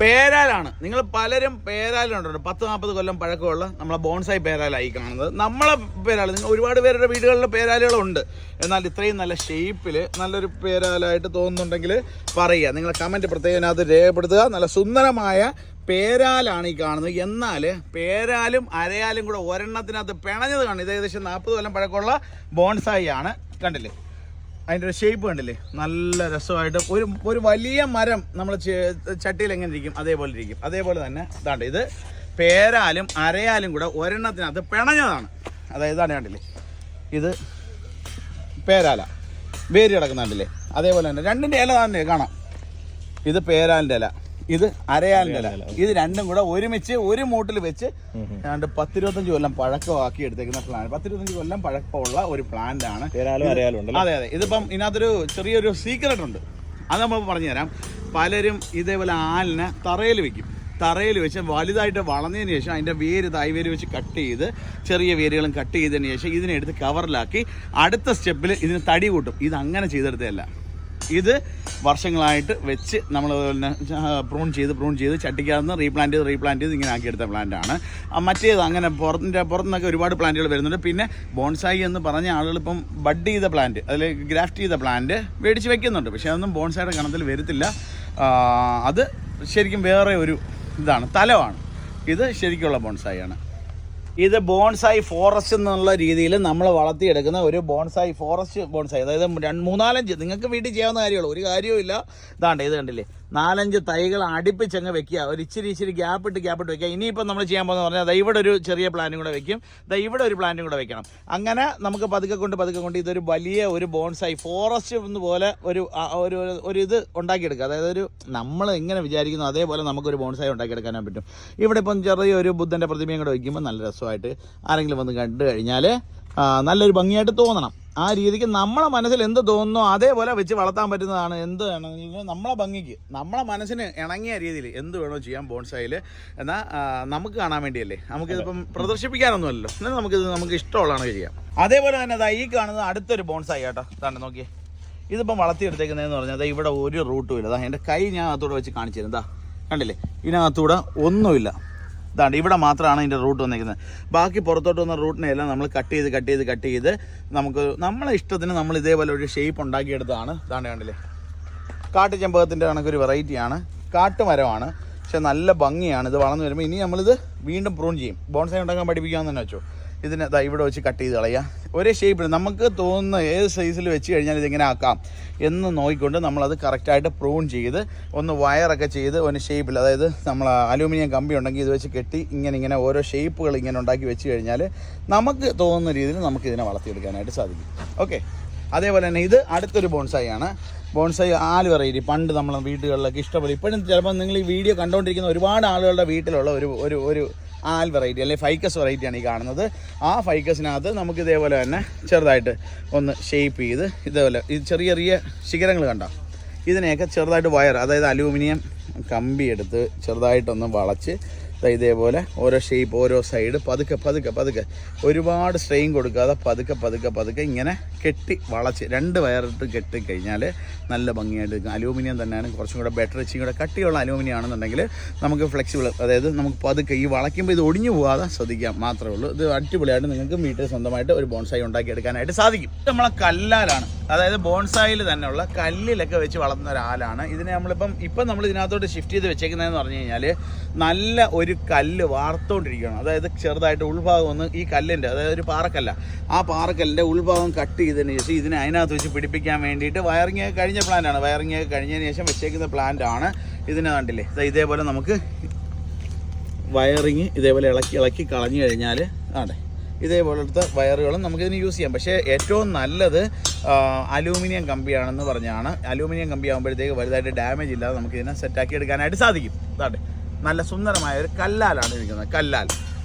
പേരാലാണ്. നിങ്ങൾ പലരും പേരാലുണ്ടല്ലോ. പത്ത് നാൽപ്പത് കൊല്ലം പഴക്കമുള്ള നമ്മളെ ബോൺസായി പേരാലായി കാണുന്നത്. നമ്മളെ പേരാൽ നിങ്ങൾ ഒരുപാട് പേരുടെ വീടുകളിൽ പേരാലുകളുണ്ട്. എന്നാൽ ഇത്രയും നല്ല ഷേപ്പിൽ നല്ലൊരു പേരാലായിട്ട് തോന്നുന്നുണ്ടെങ്കിൽ പറയുക. നിങ്ങൾ കമന്റ് പ്രത്യേകം അത് രേഖപ്പെടുത്തുക. നല്ല സുന്ദരമായ പേരാലാണ് ഈ കാണുന്നത്. എന്നാൽ പേരാലും അരയാലും കൂടെ ഒരെണ്ണത്തിനകത്ത് പിണഞ്ഞത് കാണും. ഇത് ഏകദേശം നാൽപ്പത് കൊല്ലം പഴക്കമുള്ള ബോൺസായി ആണ്. കണ്ടില്ലേ? അതിന്റെ ഒരു ഷേപ്പ് കണ്ടില്ലേ? നല്ല രസമായിട്ട് ഒരു ഒരു വലിയ മരം നമ്മൾ ചട്ടിയിൽ എങ്ങനെ ഇരിക്കും? അതേപോലെ ഇരിക്കും. അതേപോലെ തന്നെ ഇതാണ്ട് ഇത് പേരാലും അരയാലും കൂടെ ഒരെണ്ണത്തിനകത്ത് പിണഞ്ഞതാണ്. അതായത് ഇതാണ് കണ്ടില്ലേ? ഇത് പേരാല. വേര് കിടക്കുന്നുണ്ടല്ലേ അതേപോലെ തന്നെ രണ്ടിന്റെ ഇല തന്നെ കാണാം. ഇത് പേരാലിന്റെ ഇല. ഇത് അരയാലിന്റെ ഇല ഇത് രണ്ടും കൂടെ ഒരുമിച്ച് ഒരു മൂട്ടിൽ വെച്ച് രണ്ട് പത്തിരുപത്തഞ്ച് കൊല്ലം പഴക്കമാക്കി എടുത്തേക്കുന്ന പ്ലാൻ പത്തിരുപത്തഞ്ച് കൊല്ലം പഴക്കമുള്ള ഒരു പ്ലാന്റ് ആണ്. അതെ അതെ. ഇതിപ്പം ഇതിനകത്തൊരു ചെറിയൊരു സീക്രട്ട് ഉണ്ട്. അത് നമ്മൾ പറഞ്ഞു തരാം പലരും ഇതേപോലെ ആലിനെ തറയിൽ വെക്കും. തറയിൽ വെച്ച് വലുതായിട്ട് വളർന്നതിന് ശേഷം അതിന്റെ വേര് തായ് വേര് വെച്ച് കട്ട് ചെയ്ത് ചെറിയ വേരുകളും കട്ട് ചെയ്തതിന് ശേഷം ഇതിനെടുത്ത് കവറിലാക്കി അടുത്ത സ്റ്റെപ്പിൽ ഇതിന് തടി കൂട്ടും. ഇത് അങ്ങനെ ചെയ്തെടുത്തതല്ല. ഇത് വർഷങ്ങളായിട്ട് വെച്ച് നമ്മൾ പ്രൂൺ ചെയ്ത് പ്രൂൺ ചെയ്ത് ചട്ടിക്കകത്ത് റീപ്ലാന്റ് ചെയ്ത് റീപ്ലാന്റ് ചെയ്ത് ഇങ്ങനെ ആക്കിയെടുത്ത പ്ലാന്റ് ആണ്. ആ, മറ്റേത് അങ്ങനെ പുറത്തിന്റെ പുറത്തുനിന്നൊക്കെ ഒരുപാട് പ്ലാന്റുകൾ വരുന്നുണ്ട്. പിന്നെ ബോൺസായി എന്ന് പറഞ്ഞ ആളുകൾ ഇപ്പം ബഡ് ചെയ്ത പ്ലാന്റ് അതിൽ ഗ്രാഫ്റ്റ് ചെയ്ത പ്ലാന്റ് മേടിച്ച് വെക്കുന്നുണ്ട്. പക്ഷേ അതൊന്നും ബോൺസായുടെ കണത്തിൽ വരത്തില്ല. അത് ശരിക്കും വേറെ ഒരു ഇതാണ് തലമാണ് ഇത് ശരിക്കുള്ള ബോൺസായി ആണ്. ഇത് ബോൺസായി ഫോറസ്റ്റ് എന്നുള്ള രീതിയിൽ നമ്മൾ വളർത്തിയെടുക്കുന്ന ഒരു ബോൺസായി ഫോറസ്റ്റ് ബോൺസായി. അതായത് രണ്ട് മൂന്നാലഞ്ച് നിങ്ങൾക്ക് വീട്ടിൽ ചെയ്യാവുന്ന കാര്യമുള്ളൂ. ഒരു കാര്യവും ഇല്ല. ഇതാണ്ട് ഇത് കണ്ടില്ലേ? നാലഞ്ച് തൈകൾ അടുപ്പിച്ചങ്ങ് വെക്കുക. ഒരു ഇച്ചിരി ഇച്ചിരി ഗ്യാപ്പ് ഇട്ട് ഗ്യാപ്പ് ഇട്ട് വെക്കുക. ഇനിയിപ്പോൾ നമ്മൾ ചെയ്യാൻ പോകുന്നത് പറഞ്ഞാൽ ദാ ഇവിടെ ഒരു ചെറിയ പ്ലാന്റും കൂടെ വെക്കും. ദാ ഇവിടെ ഒരു പ്ലാന്റും കൂടെ വെക്കണം. അങ്ങനെ നമുക്ക് പതുക്കെ കൊണ്ട് പതുക്കെ കൊണ്ട് ഇതൊരു വലിയ ഒരു ബോൺസായി ഫോറസ്റ്റ് എന്ന് പോലെ ഒരു ഒരു ഒരു- ഇത് ഉണ്ടാക്കിയെടുക്കുക. അതായത് ഒരു നമ്മൾ എങ്ങനെ വിചാരിക്കുന്നു അതേപോലെ നമുക്കൊരു ബോൺസായി ഉണ്ടാക്കിയെടുക്കാനും പറ്റും. ഇവിടെ ഇപ്പം ചെറിയൊരു ബുദ്ധന്റെ പ്രതിമയും കൂടെ വയ്ക്കുമ്പോൾ നല്ല രസമായിട്ട് ആരെങ്കിലും വന്ന് കണ്ടു കഴിഞ്ഞാൽ നല്ലൊരു ഭംഗിയായിട്ട് തോന്നണം. ആ രീതിക്ക് നമ്മളെ മനസ്സിൽ എന്ത് തോന്നുന്നോ അതേപോലെ വെച്ച് വളർത്താൻ പറ്റുന്നതാണ് എന്ത് വേണമെങ്കിൽ നമ്മളെ ഭംഗിക്ക്. നമ്മളെ മനസ്സിന് ഇണങ്ങിയ രീതിയിൽ എന്ത് വേണോ ചെയ്യാം ബോൺസായിൽ എന്നാൽ നമുക്ക് കാണാൻ വേണ്ടിയല്ലേ? നമുക്കിതിപ്പം പ്രദർശിപ്പിക്കാനൊന്നുമല്ലോ എന്നാൽ നമുക്കിത് നമുക്ക് ഇഷ്ടമുള്ളതാണ് ചെയ്യാം. അതേപോലെ തന്നെ അതാ ഈ കാണുന്നത് അടുത്തൊരു ബോൺസായി കേട്ടോ. ഇതാണ് നോക്കിയേ. ഇതിപ്പം വളർത്തിയെടുത്തേക്കുന്നതെന്ന് പറഞ്ഞാൽ അതാ ഇവിടെ ഒരു റൂട്ടും ഇല്ല. അതാ എന്റെ കൈ ഞാൻ അകത്തൂടെ വെച്ച് കാണിച്ചു തരും. എന്താ കണ്ടില്ലേ? ഇതിനകത്തൂടെ ഒന്നുമില്ല. ഇതാണ്ട് ഇവിടെ മാത്രമാണ് ഇതിന്റെ റൂട്ട് വന്നിരിക്കുന്നത്. ബാക്കി പുറത്തോട്ട് വന്ന റൂട്ടിനെ എല്ലാം നമ്മൾ കട്ട് ചെയ്ത് കട്ട് ചെയ്ത് കട്ട് ചെയ്ത് നമുക്ക് നമ്മളെ ഇഷ്ടത്തിന് നമ്മൾ ഇതേപോലെ ഒരു ഷേപ്പ് ഉണ്ടാക്കിയെടുത്തതാണ്. ഇതാണ് കണ്ടില്ലേ? കാട്ടുചെമ്പകത്തിന്റെ കണക്കൊരു വെറൈറ്റിയാണ് കാട്ടുമരമാണ്. പക്ഷെ നല്ല ഭംഗിയാണ്. ഇത് വളർന്നു വരുമ്പോൾ ഇനി നമ്മളിത് വീണ്ടും പ്രൂൺ ചെയ്യും. ബോൺസൈ ഉണ്ടാക്കാൻ പഠിപ്പിക്കാമെന്ന് തന്നെ വെച്ചോ. ഇതിനെ ദാ ഇവിടെ വെച്ച് കട്ട് ചെയ്ത് കളയാം. ഒരേ ഷേപ്പിൽ നമുക്ക് തോന്നുന്ന ഏത് സൈസിൽ വെച്ച് കഴിഞ്ഞാൽ ഇതിങ്ങനെ ആക്കാം എന്ന് നോക്കിക്കൊണ്ട് നമ്മളത് കറക്റ്റായിട്ട് പ്രൂൺ ചെയ്ത് ഒന്ന് വയറൊക്കെ ചെയ്ത് ഒന്ന് ഷേപ്പിൽ അതായത് നമ്മൾ അലൂമിനിയം കമ്പി ഉണ്ടെങ്കിൽ ഇത് വെച്ച് കെട്ടി ഇങ്ങനെ ഇങ്ങനെ ഓരോ ഷേപ്പുകൾ ഇങ്ങനെ ഉണ്ടാക്കി വെച്ച് കഴിഞ്ഞാൽ നമുക്ക് തോന്നുന്ന രീതിയിൽ നമുക്ക് ഇതിനെ വളർത്തിയെടുക്കാനായിട്ട് സാധിക്കും. ഓക്കെ അതേപോലെ തന്നെ ഇത് അടുത്തൊരു ബോൺസായി ആണ്. ബോൺസായി ആൽ വെറൈറ്റി പണ്ട് നമ്മളെ വീടുകളിലൊക്കെ ഇഷ്ടപ്പെടും. ഇപ്പോഴും ചിലപ്പോൾ നിങ്ങൾ ഈ വീഡിയോ കണ്ടുകൊണ്ടിരിക്കുന്ന ഒരുപാട് ആളുകളുടെ വീട്ടിലുള്ള ഒരു ഒരു ഒരു ആൽ വെറൈറ്റി അല്ലെങ്കിൽ ഫൈക്കസ് വെറൈറ്റിയാണ് ഈ കാണുന്നത്. ആ ഫൈക്കസിനകത്ത് നമുക്ക് ഇതേപോലെ തന്നെ ചെറുതായിട്ട് ഒന്ന് ഷേപ്പ് ചെയ്ത് ഇതേപോലെ ഈ ചെറിയ ചെറിയ ശിഖരങ്ങൾ കണ്ടോ? ഇതിനെയൊക്കെ ചെറുതായിട്ട് വയർ അതായത് അലൂമിനിയം കമ്പി എടുത്ത് ചെറുതായിട്ടൊന്ന് വളച്ച് ഇതേപോലെ ഓരോ ഷേപ്പ് ഓരോ സൈഡ് പതുക്കെ പതുക്കെ പതുക്കെ. ഒരുപാട് സ്ട്രെയിൻ കൊടുക്കാതെ പതുക്കെ പതുക്കെ പതുക്കെ ഇങ്ങനെ കെട്ടി വളച്ച് രണ്ട് വയറിട്ട് കെട്ടി കഴിഞ്ഞാൽ നല്ല ഭംഗിയായിട്ട് നിൽക്കും. അലൂമിനിയം തന്നെയാണ് കുറച്ചും കൂടെ ബെറ്റർ ഇച്ചിരി കൂടെ കട്ടിയുള്ള അലൂമിനിയം ആണെന്നുണ്ടെങ്കിൽ നമുക്ക് ഫ്ലെക്സിബിൾ അതായത് നമുക്ക് പതുക്കെ ഈ വളയ്ക്കുമ്പോൾ ഇത് ഒടിഞ്ഞു പോകാതെ ശ്രദ്ധിക്കാം മാത്രമേ ഉള്ളൂ. ഇത് അടിപൊളിയായിട്ട് നിങ്ങൾക്ക് വീട്ടിൽ സ്വന്തമായിട്ട് ഒരു ബോൺസായി ഉണ്ടാക്കിയെടുക്കാനായിട്ട് സാധിക്കും. നമ്മളെ കല്ലാലാണ്. അതായത് ബോൺസായിൽ തന്നെയുള്ള കല്ലിലൊക്കെ വെച്ച് വളർത്തുന്ന ഒരാളാണ് ഇതിനെ നമ്മളിപ്പം ഇപ്പം നമ്മൾ ഇതിനകത്തോട്ട് ഷിഫ്റ്റ് ചെയ്ത് വെച്ചേക്കുന്നതെന്ന് പറഞ്ഞു കഴിഞ്ഞാൽ നല്ല കല്ല് വാർത്തുകൊണ്ടിരിക്കുകയാണ് അതായത് ചെറുതായിട്ട് ഉൾഭാഗം ഒന്ന് ഈ കല്ലിന്റെ അതായത് ഒരു പാറക്കല്ല. ആ പാറക്കല്ലിന്റെ ഉൾഭാഗം കട്ട് ചെയ്തതിന് ശേഷം ഇതിനെ അതിനകത്ത് വെച്ച് പിടിപ്പിക്കാൻ വേണ്ടിയിട്ട് വയറിങ് കഴിഞ്ഞ പ്ലാന്റാണ് വയറിങ് കഴിഞ്ഞതിന് ശേഷം വെച്ചേക്കുന്ന പ്ലാന്റ് ആണ് ഇതിനെ കണ്ടില്ലേ? ഇതേപോലെ നമുക്ക് വയറിങ് ഇതേപോലെ ഇളക്കി ഇളക്കി കളഞ്ഞു കഴിഞ്ഞാൽ ആണ്ടേ ഇതേപോലത്തെ വയറുകളും നമുക്കിതിന് യൂസ് ചെയ്യാം. പക്ഷേ ഏറ്റവും നല്ലത് അലൂമിനിയം കമ്പിയാണെന്ന് പറഞ്ഞാണ്. അലൂമിനിയം കമ്പി ആകുമ്പോഴത്തേക്ക് വലുതായിട്ട് ഡാമേജ് ഇല്ലാതെ നമുക്കിതിനെ സെറ്റാക്കി എടുക്കാനായിട്ട് സാധിക്കും. അതാണ്ട് നല്ല സുന്ദരമായ ഒരു കല്ലാലാണ് ഇരിക്കുന്നത്. കല്ലാൽ.